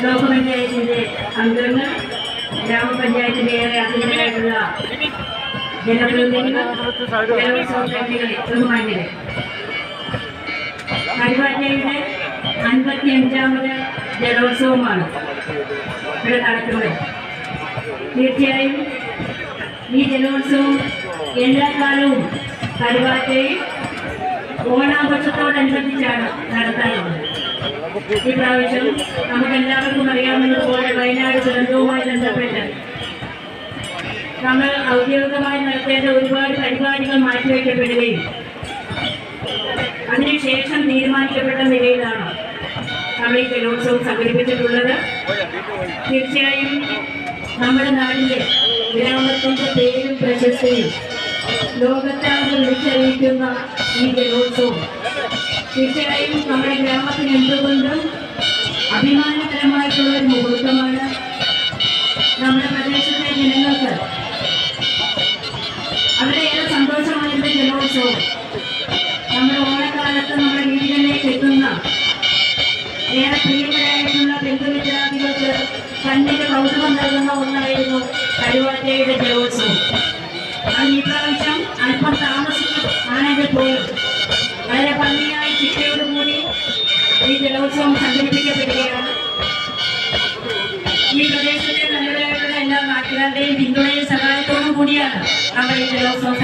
Block പഞ്ചായത്തിന്റെ അംഗങ്ങൾ ഗ്രാമപഞ്ചായത്തിന്റെ ഏറെ അംഗങ്ങളായിട്ടുള്ള ജനപ്രതിനിധികൾ അൻപത്തി അഞ്ചാമത് ജലോത്സവമാണ് ഇവിടെ നടക്കുന്നത്. തീർച്ചയായും ഈ ജലോത്സവം എല്ലാ കാലവും കരുവാറ്റയിൽ ഓണാഘോഷത്തോടനുബന്ധിച്ചാണ് നടത്താറുള്ളത് ഈ പ്രാവശ്യം നമുക്ക് നമ്മൾ ഔദ്യോഗികമായി നടത്തേണ്ട ഒരുപാട് പരിപാടികൾ മാറ്റിവെക്കപ്പെടുകയും അതിനുശേഷം തീരുമാനിക്കപ്പെട്ട നിലയിലാണ് നമ്മൾ ഈ ജലോത്സവം സംഘടിപ്പിച്ചിട്ടുള്ളത്. തീർച്ചയായും നമ്മുടെ നാടിന്റെ ഗ്രാമത്തിന്റെ പേരും പ്രശസ്തിയും ലോകത്താകെ വിളിച്ചറിയിക്കുന്ന ഈ ജലോത്സവം തീർച്ചയായും നമ്മുടെ ഗ്രാമത്തിന് എന്തുകൊണ്ടും അഭിമാനകരമായിട്ടുള്ള ഒരു മുഹൂർത്തമാണ് ഏറെ സന്തോഷമായിരുന്ന ജലോത്സവം. നമ്മുടെ ഓണക്കാലത്ത് നമ്മുടെ വീടുകളിലേക്ക് എത്തുന്ന ഏറെ പ്രിയപ്പെട്ടരായിട്ടുള്ള ബന്ധുമിത്രാദികൾക്ക് കണ്ണിന് കൗതുകം നൽകുന്ന ഒന്നായിരുന്നു കരുവാറ്റയുടെ ജലോത്സവം. അത് ഈ പ്രാവശ്യം അല്പം താമസിച്ചു ആണെങ്കിൽ പോലും വളരെ ഭംഗിയായി ചിട്ടയോടുകൂടി ഈ ജലോത്സവം സംഘടിപ്പിക്കപ്പെടുകയാണ്. ഈ പ്രദേശത്തെ നല്ലവരായിട്ടുള്ള എല്ലാ നാട്ടുകാരുടെയും പിന്തുണയും സഹായത്തോടും കൂടിയാണ് നമ്മൾ ഈ ജലോത്സവം